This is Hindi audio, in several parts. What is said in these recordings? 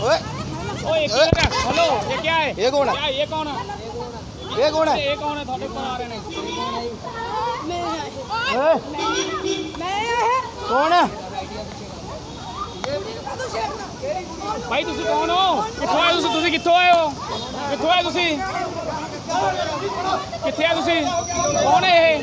ਓਏ ਓਏ ਇੱਕ ਮਿੰਟ ਹੈਲੋ ਇਹ ਕੀ ਹੈ ਇਹ ਕੌਣ ਹੈ? ਕਿਆ ਇਹ ਕੌਣ ਹੈ ਇਹ ਕੌਣ ਹੈ ਇਹ ਕੌਣ ਹੈ ਤੁਹਾਡੇ ਕੋਲ ਆ ਰਹੇ ਨੇ ਓਏ ਕੌਣ ਹੈ ਭਾਈ ਤੁਸੀਂ ਕੌਣ ਹੋ ਕਿੱਥੋਂ ਆਏ ਤੁਸੀਂ ਤੁਸੀਂ ਕਿੱਥੋਂ ਆਏ ਹੋ ਕਿੱਥੋਂ ਆਏ ਤੁਸੀਂ ਕਿੱਥੇ ਆ ਤੁਸੀਂ ਕੌਣ ਹੈ ਇਹ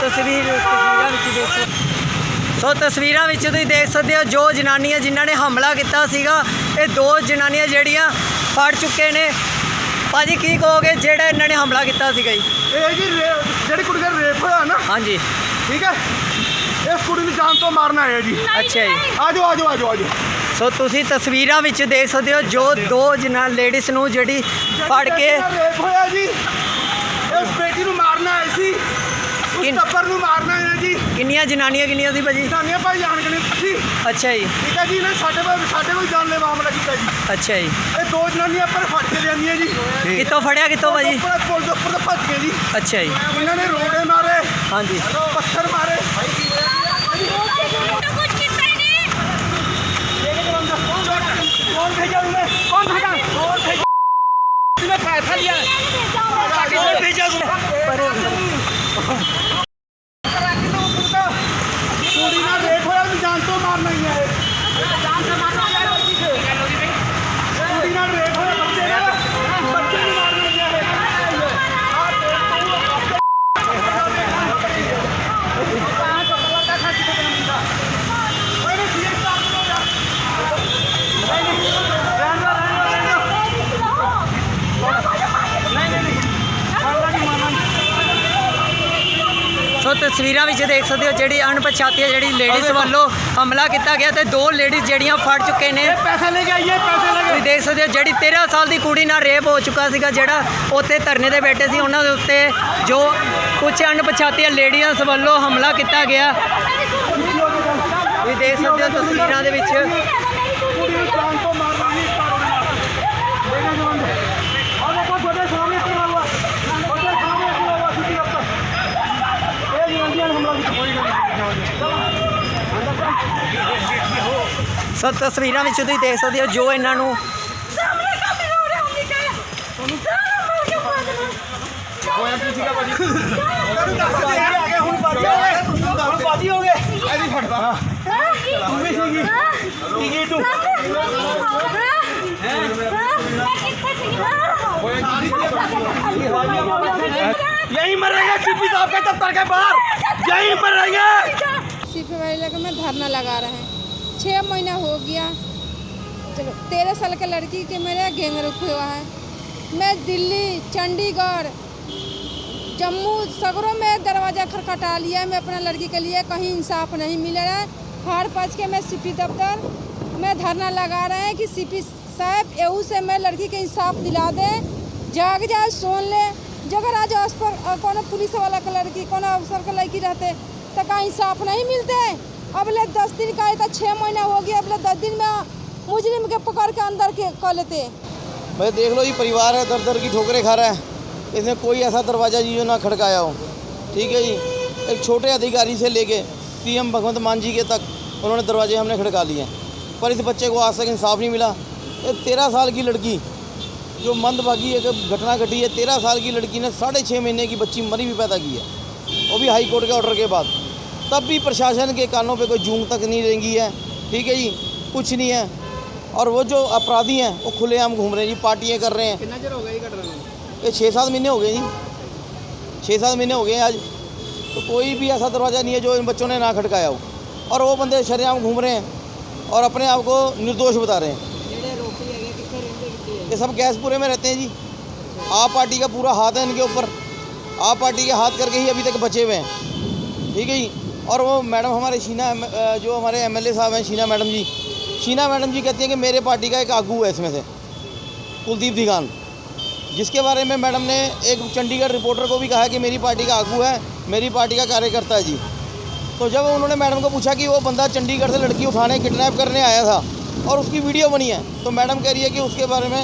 ਤਸਵੀਰ ਤਸਵੀਰਾਂ ਵਿੱਚ ਦੇਖੋ ਸੋ ਤਸਵੀਰਾਂ ਵਿੱਚ ਤੁਸੀਂ ਦੇਖ ਸਕਦੇ ਹੋ ਜੋ ਜਨਾਨੀਆਂ ਜਿਨ੍ਹਾਂ ਨੇ ਹਮਲਾ ਕੀਤਾ ਸੀਗਾ ਇਹ ਦੋ ਜਨਾਨੀਆਂ ਜਿਹੜੀਆਂ ਫੜ ਚੁੱਕੇ ਨੇ। ਭਾਜੀ ਕੀ ਕਹੋਗੇ ਜਿਹੜਾ ਇਹਨਾਂ ਨੇ ਹਮਲਾ ਕੀਤਾ ਸੀਗਾ ਜੀ? ਇਹ ਜੀ ਜਿਹੜੀ ਕੁੜੀ ਦਾ ਰੇਪ ਹੋਇਆ ਨਾ। ਹਾਂਜੀ। ਠੀਕ ਹੈ? ਇਸ ਕੁੜੀ ਨੂੰ ਜਾਨ ਤੋਂ ਮਾਰਨਾ ਹੈ ਜੀ। ਅੱਛਾ ਜੀ। ਆਜੋ ਆਜੋ ਆਜੋ ਆਜੋ। ਸੋ ਤੁਸੀਂ ਤਸਵੀਰਾਂ ਵਿੱਚ ਦੇਖ ਸਕਦੇ ਹੋ ਜੋ ਦੋ ਜਨਾ ਲੇਡੀਜ਼ ਨੂੰ ਜਿਹੜੀ ਫੜ ਕੇ ਰੇਪ ਹੋਇਆ ਜੀ ਇਸ ਬੇਟੀ ਨੂੰ ਮਾਰਨਾ ਹੈ ਸੀ। ਜਨਾਨੀਆਂ ਕਿੰਨੀਆਂ ਸੀ ਭਾਜੀ ਸਾਨੀਆਂ ਭਾਈ ਜਾਣ ਕੇ ਨਹੀਂ ਸੀ ਅੱਛਾ ਜੀ ਠੀਕ ਹੈ ਜੀ ਇਹਨਾਂ ਨੇ ਸਾਡੇ ਕੋਲ ਸਾਡੇ ਕੋਲ ਜਾਨਲੇਵਾ ਹਮਲਾ ਕੀਤਾ ਜੀ ਅੱਛਾ ਜੀ ਇਹ ਦੋ ਜਨਾਨੀਆਂ ਪਰ ਫੜ ਕੇ ਲਿਆਂਦੀਆਂ ਜੀ ਕਿੱਥੋਂ ਫੜਿਆ ਕਿੱਥੋਂ ਭਾਜੀ ਉੱਪਰ ਪੁਲ ਦੇ ਉੱਪਰ ਤੋਂ ਭੱਜ ਗਏ ਜੀ ਅੱਛਾ ਜੀ ਇਹਨਾਂ ਨੇ ਰੋੜੇ ਮਾਰੇ ਹਾਂਜੀ ਪੱਥਰ ਮਾਰੇ कुछ कितना ही नहीं कौन भेजा उन्हें कौन भेजा कौन भेजा तूने पैसा लिया कौन भेजा ਕੁੜੀ দাম তো মাথা ਸੋ ਤਸਵੀਰਾਂ ਵਿੱਚ ਦੇਖ ਸਕਦੇ ਹੋ ਜਿਹੜੀ ਅਣਪਛਾਤੀ ਜਿਹੜੀ ਲੇਡੀਜ਼ ਵੱਲੋਂ ਹਮਲਾ ਕੀਤਾ ਗਿਆ ਤੇ ਦੋ ਲੇਡੀਜ਼ ਜਿਹੜੀਆਂ ਫੜ ਚੁੱਕੇ ਨੇ। ਪੈਸੇ ਲੈ ਕੇ ਆਈਏ ਪੈਸੇ ਲੈ ਤੁਸੀਂ ਦੇਖ ਸਕਦੇ ਹੋ ਜਿਹੜੀ 13 ਸਾਲ ਦੀ ਕੁੜੀ ਨਾਲ ਰੇਪ ਹੋ ਚੁੱਕਾ ਸੀਗਾ ਜਿਹੜਾ ਉੱਥੇ ਧਰਨੇ ਤੇ ਬੈਠੇ ਸੀ ਉਹਨਾਂ ਦੇ ਉੱਤੇ ਜੋ ਕੁਝ ਅਣਪਛਾਤੀਆਂ ਲੇਡੀਆਂ ਵੱਲੋਂ ਹਮਲਾ ਕੀਤਾ ਗਿਆ। ਤੁਸੀਂ ਦੇਖ ਸਕਦੇ ਹੋ ਤਸਵੀਰਾਂ ਦੇ ਵਿੱਚ ਸੋ ਤਸਵੀਰਾਂ ਵਿੱਚ ਤੁਸੀਂ ਦੇਖ ਸਕਦੇ ਹੋ ਜੋ ਇਹਨਾਂ ਨੂੰ सामने का भी हो रहा है हमने क्या सामने के पास ਹੋਇਆ ਕੀ ਸੀਗਾ ਭਾਜੀ ਆ ਗਏ ਹੁਣ ਬਾਜੀ ਹੋ ਗਏ ਹੁਣ ਬਾਜੀ ਹੋ ਗਏ ਐਦੀ ਫੜਦਾ ਤੂੰ ਵੀ ਸੀਗੀ ਸੀਗੀ ਤੂੰ यही मरेंगे सीपी साहब के दफ्तर के बाहर यही मरेंगे सीपी वाले लगे में धरना लगा रहे हैं छः महीना हो गया। तेरह साल के लड़की के मेरे गैंग रुक हुआ है। मैं दिल्ली, चंडीगढ़, जम्मू सगरों में दरवाज़ा खटखटा लिया मैं अपना लड़की के लिए कहीं इंसाफ नहीं मिल रहा है। हार पाँच के मैं सीपी दफ्तर, में धरना लगा रहे हैं कि सीपी साहब, एहू से मैं लड़की के इंसाफ दिला दें। जाग जाए, सुन ले। जगह आज पर कोनो पुलिस वाला के लड़की, कोनो अफसर के लड़की रहते तो का इंसाफ नहीं मिलते। अब ले दस दिन का है तो छः महीना हो गया, अब ले दस दिन में मुजरिम के पकड़ के अंदर के कर लेते। भाई देख लो, ये परिवार है दर दर की ठोकरें खा रहा है। इसने कोई ऐसा दरवाज़ा जी जो ना खड़काया हो। ठीक है जी? एक छोटे अधिकारी से लेके सीएम भगवंत मान जी के तक उन्होंने दरवाजे हमने खड़का लिए पर इस बच्चे को आज तक इंसाफ नहीं मिला। एक तेरह साल की लड़की, जो मंदभागी एक घटना घटी है, तेरह साल की लड़की ने साढ़े छः महीने की बच्ची मरी भी पैदा की है। वो भी हाई कोर्ट के ऑर्डर के बाद। तब भी प्रशासन के कानों पे कोई जूंग तक नहीं रहेंगी है। ठीक है जी? कुछ नहीं है। और वो जो अपराधी हैं वो खुलेआम घूम रहे हैं जी पार्टियाँ कर रहे हैं। ये छः सात महीने हो गए जी। छः सात महीने हो गए आज। तो कोई भी ऐसा दरवाज़ा नहीं है जो इन बच्चों ने ना खटकाया हो। और वो बंदे शरेआम घूम रहे हैं और अपने आप को निर्दोष बता रहे हैं। ये सब गैसपुरे में रहते हैं जी। आप पार्टी का पूरा हाथ है इनके ऊपर। आप पार्टी के हाथ करके ही अभी तक बचे हुए हैं। ठीक है जी? और वो मैडम हमारे शीना जो हमारे एमएलए साहब हैं शीना मैडम जी। शीना मैडम जी कहती हैं कि मेरे पार्टी का एक आगू है इसमें से कुलदीप दिगान जिसके बारे में मैडम ने एक चंडीगढ़ रिपोर्टर को भी कहा कि मेरी पार्टी का आगू है मेरी पार्टी का कार्यकर्ता है जी। तो जब उन्होंने मैडम को पूछा कि वो बंदा चंडीगढ़ से लड़की उठाने किडनैप करने आया था और उसकी वीडियो बनी है तो मैडम कह रही है कि उसके बारे में